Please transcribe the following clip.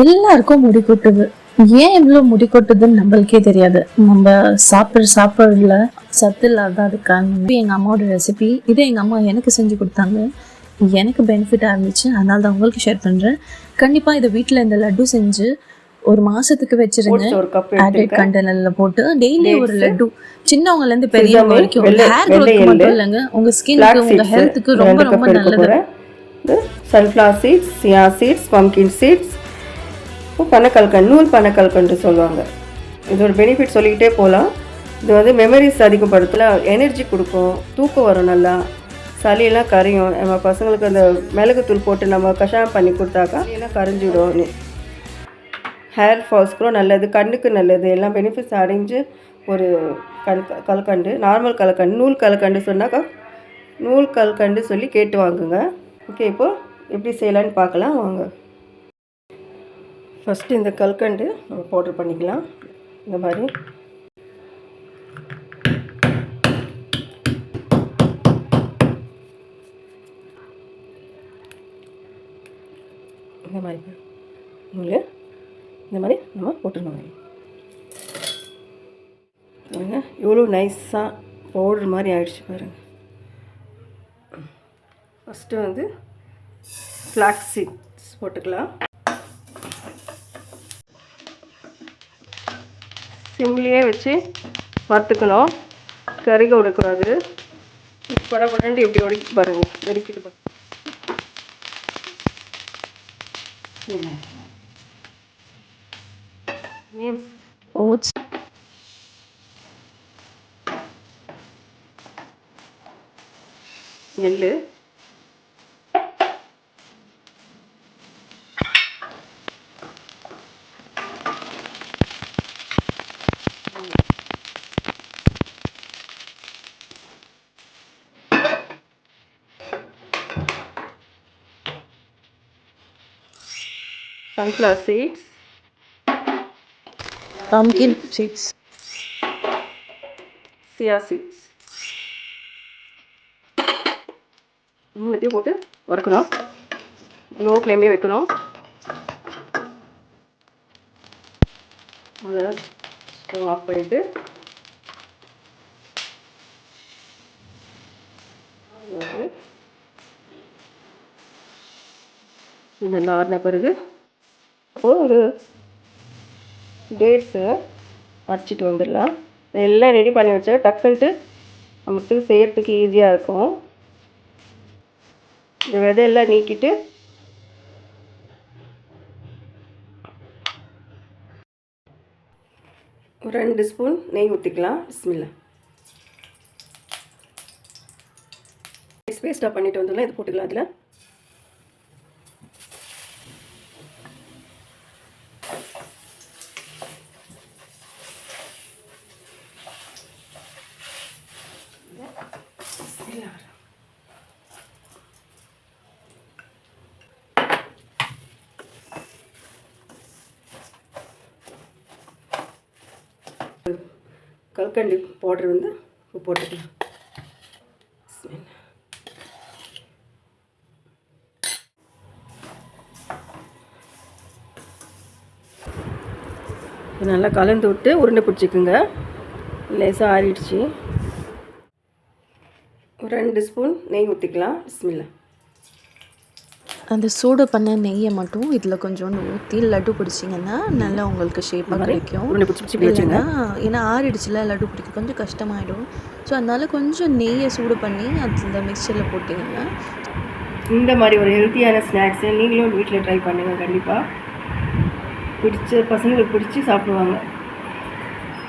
எல்லாருக்கும் முடி கொட்டுது. ஏன் இவ்வளவு முடி கொட்டுதுன்னு நம்மளுக்கே தெரியாது. நம்ம சாப்பிட்ற சாப்பாடுல. சத்து இல்லாத அது காரணம் இது எங்க அம்மாவோட ரெசிபி இதை எங்க அம்மா எனக்கு செஞ்சு கொடுத்தாங்க. எனக்கு பெனிஃபிட்டாக இருந்துச்சு. அதனால தான் உங்களுக்கு ஷேர் பண்றேன். கண்டிப்பா இதை வீட்ல இந்த லட்டு செஞ்சு ஒரு மாசத்துக்கு வச்சிருங்க. ஆடட் கண்டெய்னர்ல போட்டு டெய்லி ஒரு. லட்டு. சின்னவங்கல இருந்து பெரியவங்க வரைக்கும் ஹேர் க்ரோத் மட்டும் இல்லைங்க. உங்க ஸ்கின்க்கு உங்க ஹெல்த்துக்கு ரொம்ப ரொம்ப நல்லது. Sunflower seeds chia seeds pumpkin seeds இப்போ பனக்கல்கண்டு நூல் பனக்கல்கண்டு சொல்லுவாங்க. இதோட பெனிஃபிட் சொல்லிக்கிட்டே போகலாம் இது வந்து மெமரிஸ் அதிகப்படுத்தல எனர்ஜி கொடுக்கும் தூக்கம் வரும் நல்லா. சளியெல்லாம் கரையும். நம்ம பசங்களுக்கு அந்த மிளகுத்தூள் போட்டு நம்ம கஷாயம் பண்ணி கொடுத்தாக்கா எல்லாம் கரைஞ்சிடும் ஹேர் ஃபால்ஸ்க்கும் நல்லது கண்ணுக்கு நல்லது. எல்லாம் பெனிஃபிட்ஸ் அடைஞ்சு ஒரு கல் கலக்கண்டு நார்மல் கலக்கண்டு நூல் கலக்கண்டு சொன்னாக்கா நூல் கல்கண்டு சொல்லி கேட்டு வாங்குங்க. ஓகே இப்போது எப்படி செய்யலான்னு பார்க்கலாம். வாங்க. ஃபஸ்ட்டு இந்த கல்கண்டு நம்ம பவுடர் பண்ணிக்கலாம். இந்த மாதிரி. இந்த மாதிரி. நூல். இந்த மாதிரி நம்ம போட்டுருணும் பாருங்க எவ்வளோ நைஸாக பவுடர் மாதிரி ஆகிடுச்சு பாருங்க. ஃபஸ்ட்டு வந்து ஃப்ளாக்ஸ் சீட்ஸ் போட்டுக்கலாம். சிம்லேயே வச்சு வறுத்துக்கணும். கருக விடக்கூடாது பட படண்டு எப்படி ஒடிக்கி பாருங்க. வெடிக்கிட்டு பாருங்க. ஓட்ஸ். எள்ளு sunflower seeds. Pumpkin seeds. Chia seeds மூணுத்தையும் போட்டு வறுக்கணும் லோ ஃப்ளேம்லேயே வைக்கணும் அதை ஆஃப் பண்ணிவிட்டு இது நல்லா ஆறின பிறகு ஒரு டேட்ஸை அரைச்சிட்டு வந்துடலாம். எல்லாம் ரெடி பண்ணி வச்சா டக்குன்ட்டு நமக்கு செய்கிறதுக்கு ஈஸியாக இருக்கும். இந்த விதையெல்லாம் நீக்கிட்டு ஒரு ரெண்டு ஸ்பூன் நெய் ஊற்றிக்கலாம் பிஸ்மில்லா. பேஸ்ட்டாக பண்ணிவிட்டு வந்துடலாம். இது போட்டுக்கலாம் அதில். கல்கண்டு பவுடர் வந்து போட்டுக்கலாம். நல்லா கலந்து விட்டு உருண்டை பிடிச்சிக்குங்க. லேசாக ஆறிடுச்சு. ரெண்டு ஸ்பூன் நெய் ஊற்றிக்கலாம் பிஸ்மில்லா. அந்த சூடு பண்ண நெய்யை மட்டும் இதில் கொஞ்சோண்டு ஊற்றி லட்டு பிடிச்சிங்கன்னா நல்லா உங்களுக்கு ஷேப்பாக கிடைக்கும். இல்லைன்னா ஏன்னா ஆறிடுச்சுல லட்டு பிடிக்க கொஞ்சம் கஷ்டமாயிடும். ஸோ அதனால கொஞ்சம் நெய்யை சூடு பண்ணி அதில் மிக்சரில் போட்டிங்கன்னா இந்த மாதிரி ஒரு ஹெல்த்தியான ஸ்நாக்ஸை நீங்களும் வீட்டில் ட்ரை பண்ணுங்கள் கண்டிப்பாக பிடிச்ச பசங்களுக்கு பிடிச்சி சாப்பிடுவாங்க.